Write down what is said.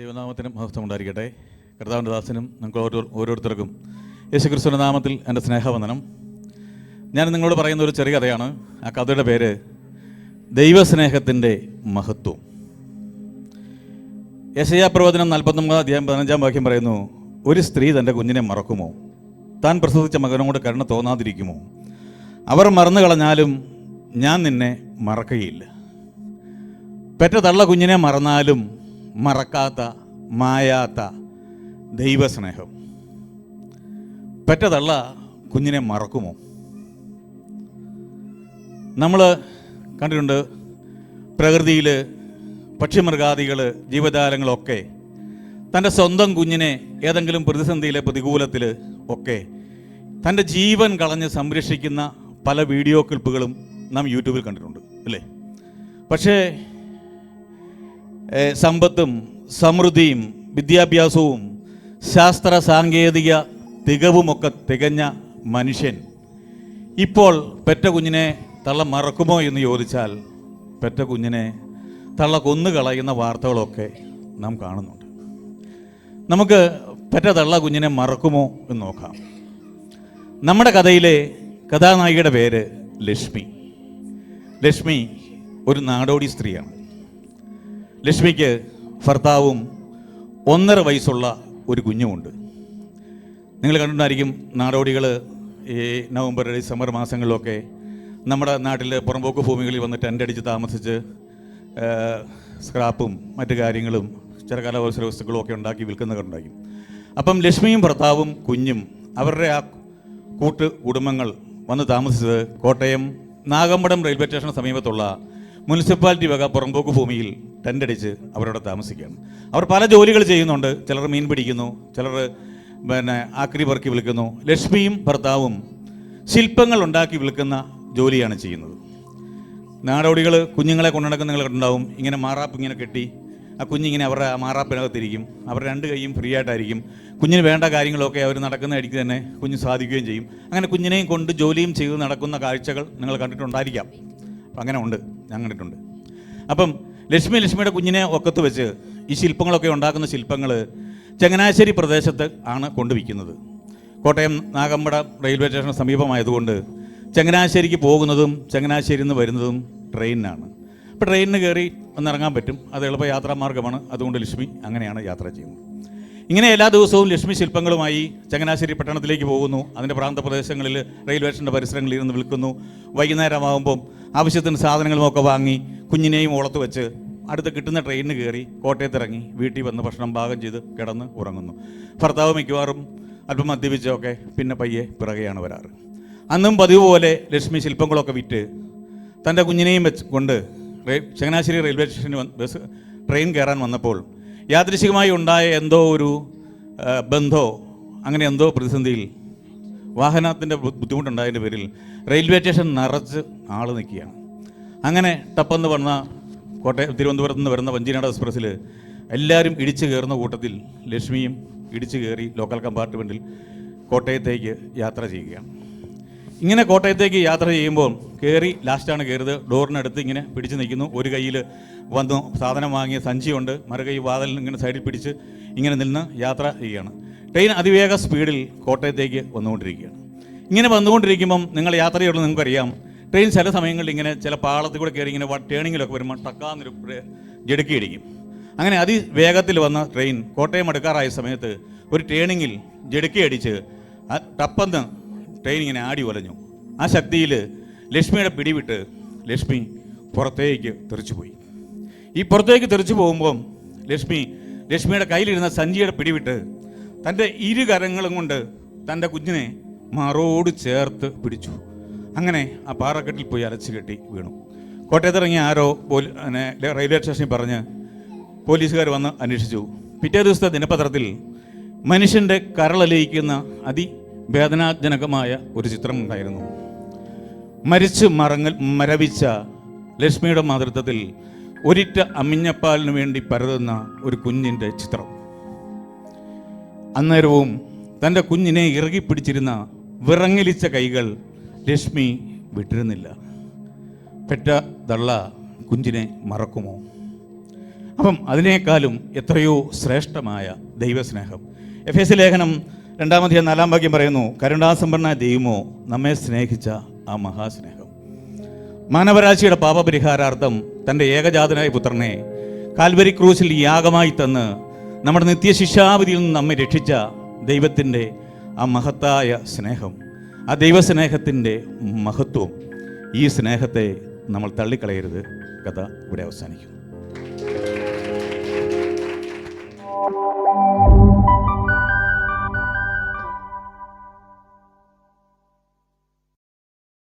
മഹത്വം ഉണ്ടായിരിക്കട്ടെ. കർത്താവിന്റെ ദാസനും നിങ്ങൾക്ക് ഓരോ ഓരോരുത്തർക്കും യേശുക്രിസ്തുവിന്റെ നാമത്തിൽ എന്റെ സ്നേഹവന്ദനം. ഞാൻ നിങ്ങളോട് പറയുന്ന ഒരു ചെറിയ കഥയാണ്. ആ കഥയുടെ പേര് ദൈവസ്നേഹത്തിന്റെ മഹത്വം. യശയാപ്രവചനം നാൽപ്പത്തൊമ്പതാം അധ്യായം പതിനഞ്ചാം വാക്യം പറയുന്നു ഒരു സ്ത്രീ തന്റെ കുഞ്ഞിനെ മറക്കുമോ? താൻ പ്രസവിച്ച മകനോട് കരുണ തോന്നാതിരിക്കുമോ? അവർ മറന്നു കളഞ്ഞാലും ഞാൻ നിന്നെ മറക്കുകയില്ല പെറ്റ തള്ള കുഞ്ഞിനെ മറന്നാലും മറക്കാത്ത മായാത്ത ദൈവസ്നേഹം. പെറ്റതള്ള കുഞ്ഞിനെ മറക്കുമോ? നമ്മൾ കണ്ടിട്ടുണ്ട് പ്രകൃതിയിൽ പക്ഷിമൃഗാദികൾ ജീവജാലങ്ങളൊക്കെ തന്റെ സ്വന്തം കുഞ്ഞിനെ ഏതെങ്കിലും പ്രതിസന്ധിയിലെ പ്രതികൂലത്തിൽ ഒക്കെ തന്റെ ജീവൻ കളഞ്ഞ് സംരക്ഷിക്കുന്ന പല വീഡിയോ ക്ലിപ്പുകളും നാം യൂട്യൂബിൽ കണ്ടിട്ടുണ്ട് അല്ലേ? പക്ഷേ സമ്പത്തും സമൃദ്ധിയും വിദ്യാഭ്യാസവും ശാസ്ത്ര സാങ്കേതിക തികവുമൊക്കെ തികഞ്ഞ മനുഷ്യൻ. ഇപ്പോൾ പെറ്റ കുഞ്ഞിനെ തള്ള മറക്കുമോ എന്ന് ചോദിച്ചാൽ പെറ്റ കുഞ്ഞിനെ തള്ള കൊന്നു കളയുന്ന വാർത്തകളൊക്കെ നാം കാണുന്നുണ്ട്. നമുക്ക് പെറ്റ തള്ള കുഞ്ഞിനെ മറക്കുമോ എന്ന് നോക്കാം. നമ്മുടെ കഥയിലെ കഥാനായികയുടെ പേര് ലക്ഷ്മി. ലക്ഷ്മി ഒരു നാടോടി സ്ത്രീയാണ്. ലക്ഷ്മിക്ക് ഭർത്താവും ഒന്നര വയസ്സുള്ള ഒരു കുഞ്ഞുമുണ്ട്. നിങ്ങൾ കണ്ടിട്ടുണ്ടായിരിക്കും നാടോടികൾ ഈ നവംബർ ഡിസംബർ മാസങ്ങളിലൊക്കെ നമ്മുടെ നാട്ടിൽ പുറമ്പോക്ക് ഭൂമികളിൽ വന്ന് ടെന്റ് അടിച്ച് താമസിച്ച് സ്ക്രാപ്പും മറ്റു കാര്യങ്ങളും ചില ചിരകാലാവസര വസ്തുക്കളും ഒക്കെ ഉണ്ടാക്കി വിൽക്കുന്നവരുണ്ടായിരിക്കും അപ്പം ലക്ഷ്മിയും ഭർത്താവും കുഞ്ഞും അവരുടെ ആ കൂട്ട് കുടുംബങ്ങൾ വന്ന് താമസിച്ചത് കോട്ടയം നാഗമ്പടം റെയിൽവേ സ്റ്റേഷന് സമീപത്തുള്ള മുനിസിപ്പാലിറ്റി വക പുറമ്പോക്ക് ഭൂമിയിൽ ടെന്റ് അടിച്ച് അവരവിടെ താമസിക്കുകയാണ്. അവർ പല ജോലികൾ ചെയ്യുന്നുണ്ട്. ചിലർ മീൻ പിടിക്കുന്നു ചിലർ പിന്നെ ആക്രി പറക്കി വിൽക്കുന്നു. ലക്ഷ്മിയും ഭർത്താവും ശില്പങ്ങൾ ഉണ്ടാക്കി വിൽക്കുന്ന ജോലിയാണ് ചെയ്യുന്നത്. നാടോടികൾ കുഞ്ഞുങ്ങളെ കൊണ്ടുനടക്കുന്ന നിങ്ങൾ കണ്ടുണ്ടാവും ഇങ്ങനെ മാറാപ്പ് ഇങ്ങനെ കെട്ടി ആ കുഞ്ഞിങ്ങനെ അവരുടെ ആ മാറാപ്പിനകത്തിരിക്കും. അവർ രണ്ട് കൈയും ഫ്രീ ആയിട്ടായിരിക്കും. കുഞ്ഞിന് വേണ്ട കാര്യങ്ങളൊക്കെ അവർ നടക്കുന്ന ഇടയ്ക്ക് തന്നെ കുഞ്ഞ് സാധിക്കുകയും ചെയ്യും. അങ്ങനെ കുഞ്ഞിനെയും കൊണ്ട് ജോലിയും ചെയ്ത് നടക്കുന്ന കാഴ്ചകൾ നിങ്ങൾ കണ്ടിട്ടുണ്ടായിരിക്കാം. അങ്ങനെ ഉണ്ട്. ഞാൻ കണ്ടിട്ടുണ്ട്. അപ്പം ലക്ഷ്മി ലക്ഷ്മിയുടെ കുഞ്ഞിനെ ഒക്കത്ത് വെച്ച് ഈ ശില്പങ്ങളൊക്കെ ഉണ്ടാക്കുന്ന ശില്പങ്ങൾ ചങ്ങനാശ്ശേരി പ്രദേശത്ത് ആണ് കൊണ്ടുവയ്ക്കുന്നത് കോട്ടയം നാഗമ്പട റെയിൽവേ സ്റ്റേഷന് സമീപമായതുകൊണ്ട് ചങ്ങനാശ്ശേരിക്ക് പോകുന്നതും ചങ്ങനാശ്ശേരിയിൽ നിന്ന് വരുന്നതും ട്രെയിനിനാണ്. അപ്പോൾ ട്രെയിനിന് കയറി ഒന്നിറങ്ങാൻ പറ്റും. അത് എളുപ്പ യാത്രാമാർഗമാണ് അതുകൊണ്ട് ലക്ഷ്മി അങ്ങനെയാണ് യാത്ര ചെയ്യുന്നത്. ഇങ്ങനെ എല്ലാ ദിവസവും ലക്ഷ്മി ശില്പങ്ങളുമായി ചങ്ങനാശ്ശേരി പട്ടണത്തിലേക്ക് പോകുന്നു. അതിന്റെ പ്രാന്തപ്രദേശങ്ങളിൽ റെയിൽവേ സ്റ്റേഷന്റെ പരിസരങ്ങളിൽ ഇരുന്ന് വിൽക്കുന്നു വൈകുന്നേരമാകുമ്പം ആവശ്യത്തിന് സാധനങ്ങളും ഒക്കെ വാങ്ങി കുഞ്ഞിനെയും ഓളത്ത് വെച്ച് അടുത്ത് കിട്ടുന്ന ട്രെയിനിന് കയറി കോട്ടയത്ത് ഇറങ്ങി വീട്ടിൽ വന്ന് ഭക്ഷണം പാകം ചെയ്ത് കിടന്ന് ഉറങ്ങുന്നു. ഭർത്താവ് മിക്കവാറും അല്പം മദ്യപിച്ചൊക്കെ പിന്നെ പയ്യെ പിറകെയാണ് വരാറ്. അന്നും പതിവ് പോലെ ലക്ഷ്മി ശില്പങ്ങളൊക്കെ വിറ്റ് തന്റെ കുഞ്ഞിനെയും വെച്ച് കൊണ്ട് ചങ്ങനാശ്ശേരി റെയിൽവേ സ്റ്റേഷനിൽ ബസ് ട്രെയിൻ കയറാൻ വന്നപ്പോൾ യാദൃശികമായി ഉണ്ടായ എന്തോ ഒരു ബന്ധോ അങ്ങനെ എന്തോ പ്രതിസന്ധിയിൽ വാഹനത്തിന്റെ ബുദ്ധിമുട്ടുണ്ടായതിന്റെ പേരിൽ റെയിൽവേ സ്റ്റേഷൻ നിറച്ച് ആൾ നിൽക്കുകയാണ്. അങ്ങനെ ടപ്പെന്ന് വന്ന കോട്ടയം തിരുവനന്തപുരത്ത് നിന്ന് വരുന്ന വഞ്ചിനാട് എക്സ്പ്രസ്സിൽ എല്ലാവരും ഇടിച്ചു കയറുന്ന കൂട്ടത്തിൽ ലക്ഷ്മിയും ഇടിച്ചു കയറി ലോക്കൽ കമ്പാർട്ട്മെന്റിൽ കോട്ടയത്തേക്ക് യാത്ര ചെയ്യുകയാണ്. ഇങ്ങനെ കോട്ടയത്തേക്ക് യാത്ര ചെയ്യുമ്പോൾ കയറി ലാസ്റ്റാണ് കയറിയത്. ഡോറിനടുത്ത് ഇങ്ങനെ പിടിച്ച് നിൽക്കുന്നു. ഒരു കയ്യിൽ വന്നു സാധനം വാങ്ങിയ സഞ്ചിയുണ്ട്. മറുകൈ വാതിലിൽ ഇങ്ങനെ സൈഡിൽ പിടിച്ച് ഇങ്ങനെ നിന്ന് യാത്ര ചെയ്യുകയാണ്. ട്രെയിൻ അതിവേഗ സ്പീഡിൽ കോട്ടയത്തേക്ക് വന്നുകൊണ്ടിരിക്കുകയാണ്. ഇങ്ങനെ വന്നുകൊണ്ടിരിക്കുമ്പം നിങ്ങൾ യാത്ര നിങ്ങൾക്ക് നിങ്ങൾക്കറിയാം. ട്രെയിൻ ചില സമയങ്ങളിൽ ഇങ്ങനെ ചില പാളത്തിൽ കൂടെ കയറി ഇങ്ങനെ ടേണിങ്ങിലൊക്കെ വരുമ്പോൾ ടക്കാന്നൊരു ജെടുക്കി ജടുക്കി ഇടിക്കും അങ്ങനെ അതിവേഗത്തിൽ വന്ന ട്രെയിൻ കോട്ടയം അടുക്കാറായ സമയത്ത് ഒരു ടേണിങ്ങിൽ ജെടുക്കി അടിച്ച് ആ ടപ്പെന്ന് ട്രെയിൻ ഇങ്ങനെ ആടി ഒലഞ്ഞു. ആ ശക്തിയിൽ ലക്ഷ്മിയുടെ പിടിവിട്ട് ലക്ഷ്മി പുറത്തേക്ക് തെറിച്ചുപോയി ഈ പുറത്തേക്ക് തെറിച്ചു പോകുമ്പം ലക്ഷ്മി ലക്ഷ്മിയുടെ കയ്യിലിരുന്ന സഞ്ജിയുടെ പിടിവിട്ട് തന്റെ ഇരുകരങ്ങളും കൊണ്ട് തന്റെ കുഞ്ഞിനെ മാറോട് ചേർത്ത് പിടിച്ചു. അങ്ങനെ ആ പാറക്കെട്ടിൽ പോയി അലച്ചു കെട്ടി വീണു. കോട്ടയത്തിറങ്ങിയ ആരോ പോലീ റെയിൽവേ സ്റ്റേഷനിൽ പറഞ്ഞ് പോലീസുകാർ വന്ന് അന്വേഷിച്ചു. പിറ്റേ ദിവസത്തെ ദിനപത്രത്തിൽ മനുഷ്യന്റെ കരളലയിക്കുന്ന അതിവേദനാജനകമായ ഒരു ചിത്രം ഉണ്ടായിരുന്നു. മരിച്ച് മറങ്ങൽ മരവിച്ച ലക്ഷ്മിയുടെ മാതൃത്വത്തിൽ ഒരിറ്റ അമ്മിഞ്ഞപ്പാലിന് വേണ്ടി പരതുന്ന ഒരു കുഞ്ഞിന്റെ ചിത്രം. അന്നേരവും തന്റെ കുഞ്ഞിനെ ഇറുകി പിടിച്ചിരുന്ന വിറങ്ങലിച്ച കൈകൾ ലക്ഷ്മി വിട്ടിരുന്നില്ല. പെറ്റ തള്ള കുഞ്ഞിനെ മറക്കുമോ? അപ്പം അതിനേക്കാളും എത്രയോ ശ്രേഷ്ഠമായ ദൈവസ്നേഹം. എഫ് എസ് ലേഖനം രണ്ടാമത്തെ നാലാം വാക്യം പറയുന്നു കരുണാസമ്പന്ന ദൈവമോ നമ്മെ സ്നേഹിച്ച ആ മഹാസ്നേഹം. മാനവരാശിയുടെ പാപപരിഹാരാർത്ഥം തന്റെ ഏകജാതനായ പുത്രനെ കാൽവരി ക്രൂസിൽ യാഗമായി തന്ന് നമ്മുടെ നിത്യശിക്ഷാവിധിയിൽ നിന്ന് നമ്മെ രക്ഷിച്ച ദൈവത്തിന്റെ ആ മഹത്തായ സ്നേഹം ആ ദൈവസ്നേഹത്തിന്റെ മഹത്വം ഈ സ്നേഹത്തെ നമ്മൾ തള്ളിക്കളയരുത്. കഥ ഇവിടെ അവസാനിക്കുന്നു.